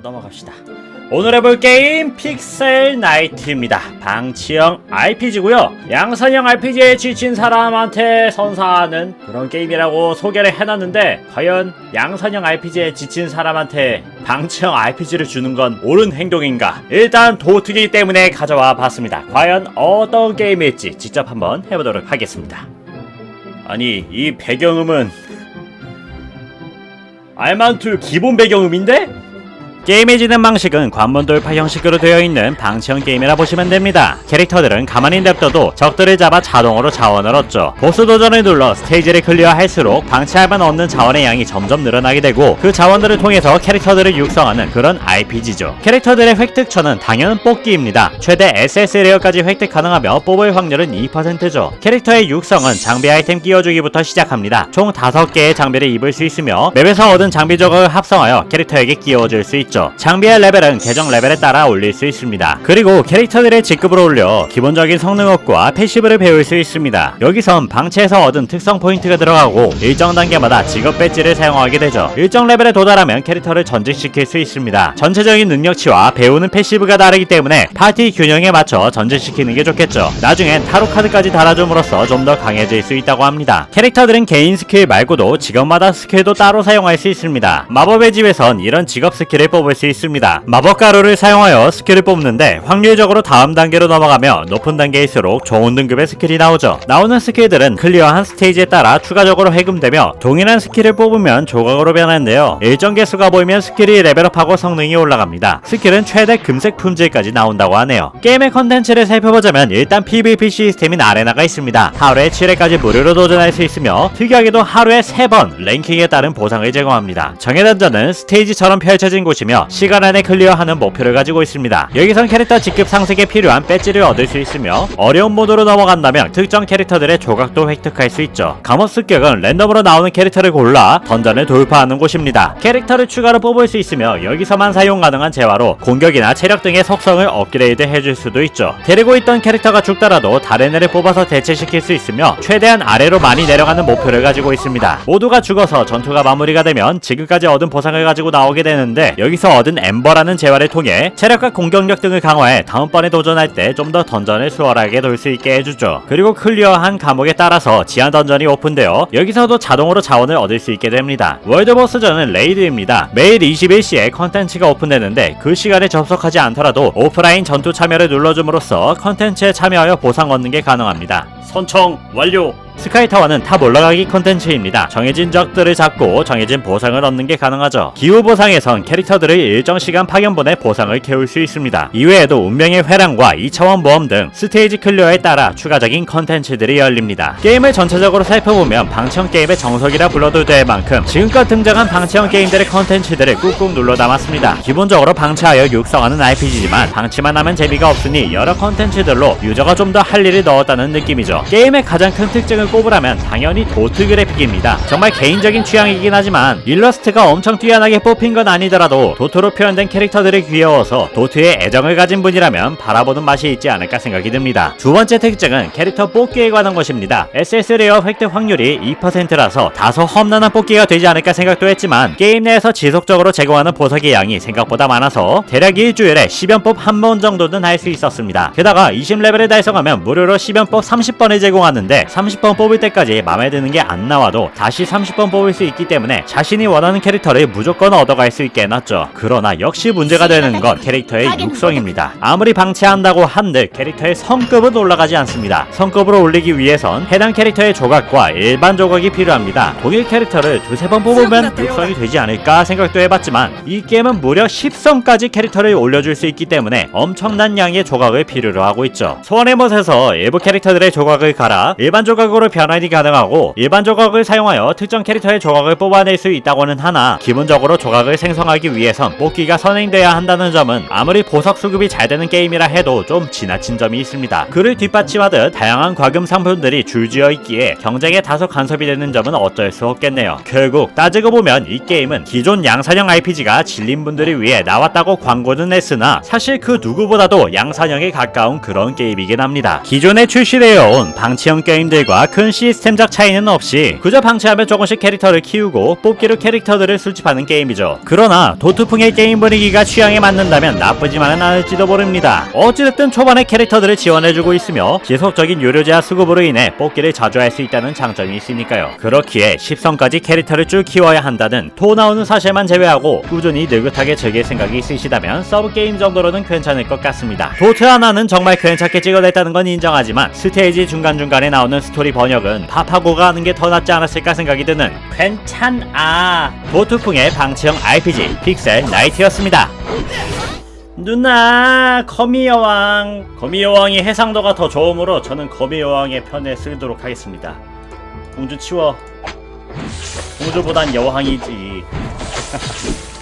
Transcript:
넘어갑시다. 오늘 해볼 게임 픽셀 나이트입니다. 방치형 RPG고요. 양산형 RPG에 지친 사람한테 선사하는 그런 게임이라고 소개를 해놨는데 과연 양산형 RPG에 지친 사람한테 방치형 RPG를 주는 건 옳은 행동인가? 일단 도트기 때문에 가져와 봤습니다. 과연 어떤 게임일지 직접 한번 해보도록 하겠습니다. 아니 이 배경음은 알만툴 기본 배경음인데? 게임의 진행 방식은 관문 돌파 형식으로 되어 있는 방치형 게임이라 보시면 됩니다. 캐릭터들은 가만히 냅둬도 적들을 잡아 자동으로 자원을 얻죠. 보스 도전을 눌러 스테이지를 클리어할수록 방치하면 얻는 자원의 양이 점점 늘어나게 되고 그 자원들을 통해서 캐릭터들을 육성하는 그런 RPG죠. 캐릭터들의 획득처는 당연 뽑기입니다. 최대 SS 레어까지 획득 가능하며 뽑을 확률은 2%죠. 캐릭터의 육성은 장비 아이템 끼워주기부터 시작합니다. 총 5개의 장비를 입을 수 있으며 맵에서 얻은 장비 조각을 합성하여 캐릭터에게 끼워줄 수 있죠. 장비의 레벨은 계정 레벨에 따라 올릴 수 있습니다. 그리고 캐릭터들의 직급을 올려 기본적인 성능업과 패시브를 배울 수 있습니다. 여기선 방치에서 얻은 특성 포인트가 들어가고 일정 단계마다 직업 배지를 사용하게 되죠. 일정 레벨에 도달하면 캐릭터를 전직시킬 수 있습니다. 전체적인 능력치와 배우는 패시브가 다르기 때문에 파티 균형에 맞춰 전직시키는 게 좋겠죠. 나중엔 타로 카드까지 달아줌으로써 좀 더 강해질 수 있다고 합니다. 캐릭터들은 개인 스킬 말고도 직업마다 스킬도 따로 사용할 수 있습니다. 마법의 집에선 이런 직업 스킬을 뽑을 수 있습니다. 마법 가루를 사용하여 스킬을 뽑는데 확률적으로 다음 단계로 넘어가며 높은 단계일수록 좋은 등급의 스킬이 나오죠. 나오는 스킬들은 클리어한 스테이지에 따라 추가적으로 해금되며 동일한 스킬을 뽑으면 조각으로 변하는데요. 일정 개수가 보이면 스킬이 레벨업하고 성능이 올라갑니다. 스킬은 최대 금색 품질까지 나온다고 하네요. 게임의 컨텐츠를 살펴보자면 일단 PVP 시스템인 아레나가 있습니다. 하루에 7회까지 무료로 도전할 수 있으며 특이하게도 하루에 3번 랭킹에 따른 보상을 제공합니다. 정해 던전은 스테이지처럼 펼쳐진 곳이며 시간 안에 클리어하는 목표를 가지고 있습니다. 여기선 캐릭터 직급 상승에 필요한 배지를 얻을 수 있으며 어려운 모드로 넘어간다면 특정 캐릭터들의 조각도 획득할 수 있죠. 감옥 습격은 랜덤으로 나오는 캐릭터를 골라 던전을 돌파하는 곳입니다. 캐릭터를 추가로 뽑을 수 있으며 여기서만 사용 가능한 재화로 공격이나 체력 등의 속성을 업그레이드 해줄 수도 있죠. 데리고 있던 캐릭터가 죽더라도 다른 애를 뽑아서 대체시킬 수 있으며 최대한 아래로 많이 내려가는 목표를 가지고 있습니다. 모두가 죽어서 전투가 마무리가 되면 지금까지 얻은 보상을 가지고 나오게 되는데 여기서 얻은 엠버라는 재화를 통해 체력과 공격력 등을 강화해 다음번에 도전할 때 좀 더 던전을 수월하게 돌 수 있게 해주죠. 그리고 클리어한 감옥에 따라서 지하 던전이 오픈되어 여기서도 자동으로 자원을 얻을 수 있게 됩니다. 월드보스전은 레이드입니다. 매일 21시에 컨텐츠가 오픈되는데 그 시간에 접속하지 않더라도 오프라인 전투 참여를 눌러줌으로써 컨텐츠에 참여하여 보상 얻는 게 가능합니다. 선청 완료! 스카이타워는 탑 올라가기 컨텐츠입니다. 정해진 적들을 잡고 정해진 보상을 얻는 게 가능하죠. 기후 보상에선 캐릭터들을 일정 시간 파견 보내 보상을 캐올 수 있습니다. 이외에도 운명의 회랑과 2차원 모험 등 스테이지 클리어에 따라 추가적인 컨텐츠들이 열립니다. 게임을 전체적으로 살펴보면 방치형 게임의 정석이라 불러도 될 만큼 지금껏 등장한 방치형 게임들의 컨텐츠들을 꾹꾹 눌러 담았습니다. 기본적으로 방치하여 육성하는 RPG지만 방치만 하면 재미가 없으니 여러 컨텐츠들로 유저가 좀 더 할 일을 넣었다는 느낌이죠. 게임의 가장 큰 특징 을 꼽으라면 당연히 도트 그래픽입니다. 정말 개인적인 취향이긴 하지만 일러스트가 엄청 뛰어나게 뽑힌 건 아니더라도 도트로 표현된 캐릭터들이 귀여워서 도트에 애정을 가진 분이라면 바라보는 맛이 있지 않을까 생각이 듭니다. 두 번째 특징은 캐릭터 뽑기에 관한 것입니다. SS 레어 획득 확률이 2%라서 다소 험난한 뽑기가 되지 않을까 생각도 했지만 게임 내에서 지속적으로 제공하는 보석의 양이 생각보다 많아서 대략 일주일에 10연법 한 번 정도는 할 수 있었습니다. 게다가 20레벨을 달성하면 무료로 10연법 30번을 제공하는데 30번 뽑을 때까지 마음에 드는 게 안 나와도 다시 30번 뽑을 수 있기 때문에 자신이 원하는 캐릭터를 무조건 얻어갈 수 있게 해놨죠. 그러나 역시 문제가 되는 건 캐릭터의 육성입니다. 아무리 방치한다고 한들 캐릭터의 성급은 올라가지 않습니다. 성급으로 올리기 위해선 해당 캐릭터의 조각과 일반 조각이 필요합니다. 동일 캐릭터를 두세 번 뽑으면 육성이 되지 않을까 생각도 해봤지만 이 게임은 무려 10성까지 캐릭터를 올려줄 수 있기 때문에 엄청난 양의 조각을 필요로 하고 있죠. 소원의 못에서 일부 캐릭터들의 조각을 갈아 일반 조각으로 변환이 가능하고 일반 조각을 사용하여 특정 캐릭터의 조각을 뽑아낼 수 있다고는 하나 기본적으로 조각을 생성하기 위해선 뽑기가 선행돼야 한다는 점은 아무리 보석 수급이 잘 되는 게임이라 해도 좀 지나친 점이 있습니다. 그를 뒷받침하듯 다양한 과금 상품들이 줄지어 있기에 경쟁에 다소 간섭이 되는 점은 어쩔 수 없겠네요. 결국 따지고 보면 이 게임은 기존 양산형 RPG가 질린 분들을 위해 나왔다고 광고는 했으나 사실 그 누구보다도 양산형에 가까운 그런 게임이긴 합니다. 기존에 출시되어 온 방치형 게임들과 큰 시스템적 차이는 없이 그저 방치하면 조금씩 캐릭터를 키우고 뽑기로 캐릭터들을 수집하는 게임이죠. 그러나 도트풍의 게임 분위기가 취향에 맞는다면 나쁘지만은 않을지도 모릅니다. 어찌됐든 초반에 캐릭터들을 지원해주고 있으며 지속적인 유료 제한 수급으로 인해 뽑기를 자주 할 수 있다는 장점이 있으니까요. 그렇기에 10성까지 캐릭터를 쭉 키워야 한다는 토 나오는 사실만 제외하고 꾸준히 느긋하게 즐길 생각이 있으시다면 서브 게임 정도로는 괜찮을 것 같습니다. 도트 하나는 정말 괜찮게 찍어냈다는 건 인정하지만 스테이지 중간중간에 나오는 스토리 번역은 팝하고가 하는 게 더 낫지 않았을까 생각이 드는 괜찮아. 도트풍의 방치형 RPG 픽셀 나이트였습니다. 누나 거미 여왕. 거미 여왕이 해상도가 더 좋으므로 저는 거미 여왕의 편에 쓰도록 하겠습니다. 공주 치워. 공주보단 여왕이지